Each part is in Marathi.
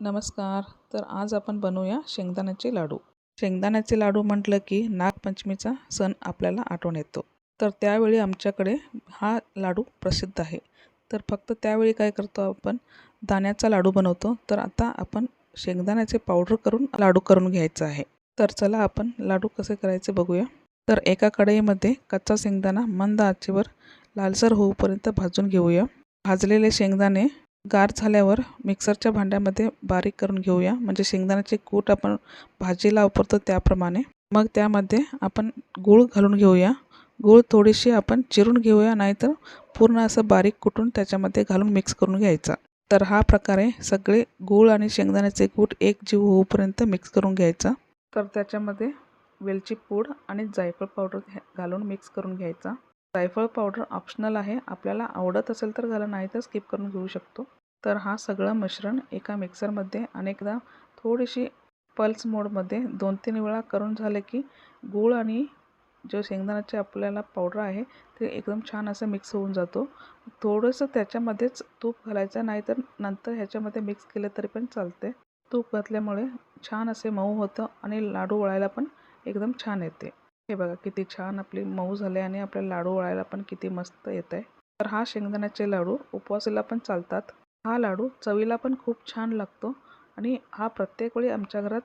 नमस्कार. तर आज आपण बनवूया शेंगदाण्याचे लाडू. शेंगदाण्याचे लाडू म्हटलं की नागपंचमीचा सण आपल्याला आठवण येतो. तर त्यावेळी आमच्याकडे हा लाडू प्रसिद्ध आहे. तर फक्त त्यावेळी काय करतो आपण? दाण्याचा लाडू बनवतो. तर आता आपण शेंगदाण्याचे पावडर करून लाडू करून घ्यायचा आहे. तर चला आपण लाडू कसे करायचे बघूया. तर एका कढईमध्ये कच्चा शेंगदाणा मंद आचेवर लालसर होऊपर्यंत भाजून घेऊया. भाजलेले शेंगदाणे गार झाल्यावर मिक्सरच्या भांड्यामध्ये बारीक करून घेऊया. म्हणजे शेंगदाण्याचे कूट आपण भाजीला वापरतो त्याप्रमाणे. मग त्यामध्ये आपण गूळ घालून घेऊया. गूळ थोडीशी आपण चिरून घेऊया नाहीतर पूर्ण असं बारीक कुटून त्याच्यामध्ये घालून मिक्स करून घ्यायचा. तर हा प्रकारे सगळे गूळ आणि शेंगदाण्याचे कूट एक जीव होऊपर्यंत मिक्स करून घ्यायचा. तर त्याच्यामध्ये वेलची पूड आणि जायफळ पावडर घालून मिक्स करून घ्यायचा. जायफळ पावडर ऑप्शनल आहे. आपल्याला आवडत असेल तर घाला नाही तर स्किप करून घेऊ शकतो. तर हा सगळं मिश्रण एका मिक्सरमध्ये अनेकदा थोडीशी पल्स मोडमध्ये दोन तीन वेळा करून झाले की गूळ आणि जो शेंगदाण्याचे आपल्याला पावडर आहे ते एकदम छान असं मिक्स होऊन जातो. थोडंसं त्याच्यामध्येच तूप घालायचं नाहीतर नंतर ह्याच्यामध्ये मिक्स केलं तरी पण चालते. तूप घातल्यामुळे छान असे मऊ होतं आणि लाडू वळायला पण एकदम छान येते. हे बघा किती छान आपली मऊ झाले आणि आपल्याला लाडू वळायला पण किती मस्त येत आहे तर हा शेंगदाण्याचे लाडू उपवासाला पण चालतात. हा लाडू चवीला पण खूप छान लागतो आणि हा प्रत्येक वेळी आमच्या घरात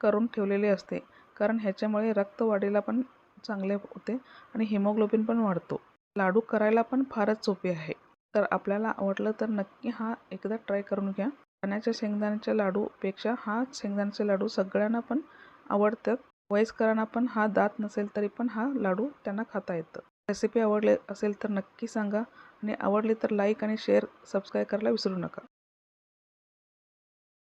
करून ठेवलेले असते. कारण ह्याच्यामुळे रक्तवाढीला पण चांगले होते आणि हिमोग्लोबिन पण वाढतो. लाडू करायला पण फारच सोपे आहे. तर आपल्याला आवडलं तर नक्की हा एकदा ट्राय करून घ्या. चण्याच्या शेंगदाण्याच्या लाडूपेक्षा हा शेंगदाण्याचे लाडू सगळ्यांना पण आवडतात. वयस्करांना पण हा दात नसेल तरी पण हा लाडू त्यांना खाता येतं. रेसिपी आवडले असेल तर नक्की सांगा आणि आवडली तर लाईक आणि शेअर सबस्क्राईब करायला विसरू नका.